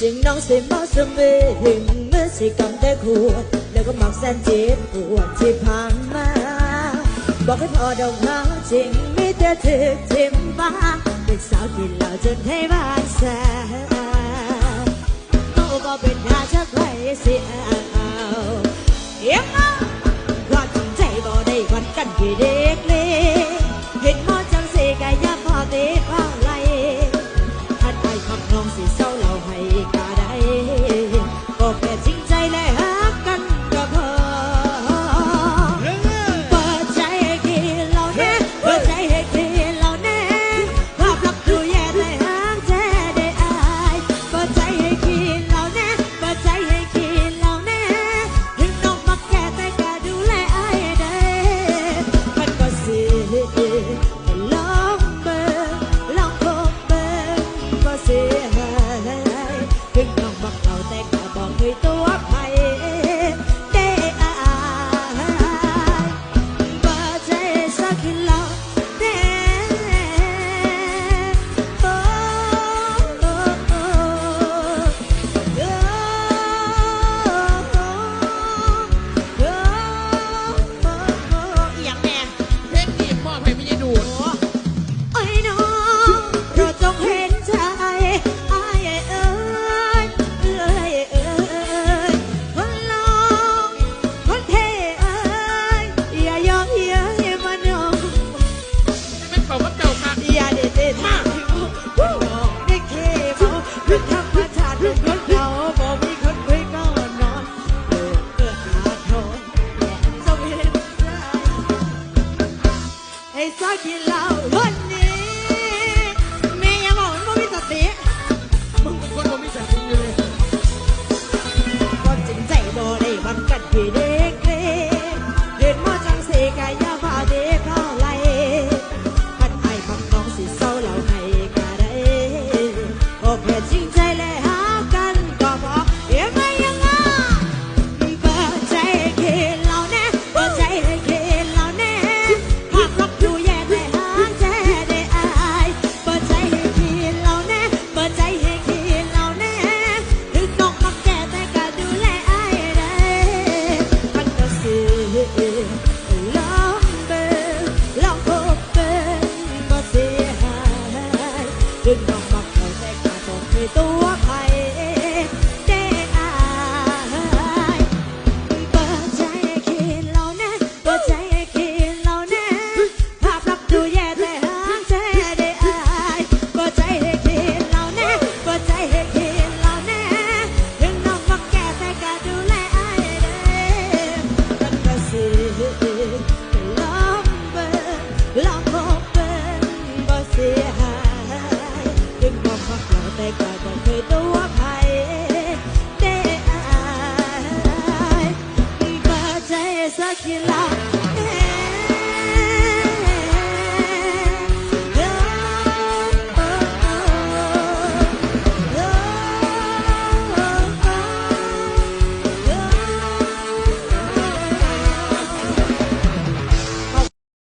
จึงน้องสิมาสมือถึงเมื่อสิกำแต่ขวดแล้วก็หมักแสนเจ็บปวดที่ผ่านมา บอกให้พอดอกเมาจริงไม่แต่ถึกทิมบ้าเป็นสาวกินเหล้าจนให้บ้านแสโอ้ก็เป็นทาชักไว้เสียเอาเอียงเอาความจริงใจบ่ได้วันกันที่เด็กเล็ก ซอก่อนจึงเป็บเริบ่ไกที่เด็กเล็กเห็นหมอจังสีกายาพาเด็กเข้าไหลคันไอ้พักน้องสิเศร้าเหาให้ก็ได้บอกแค่จ ขึ้นลงมาเขาแทกมาส่งในตัวเขา you like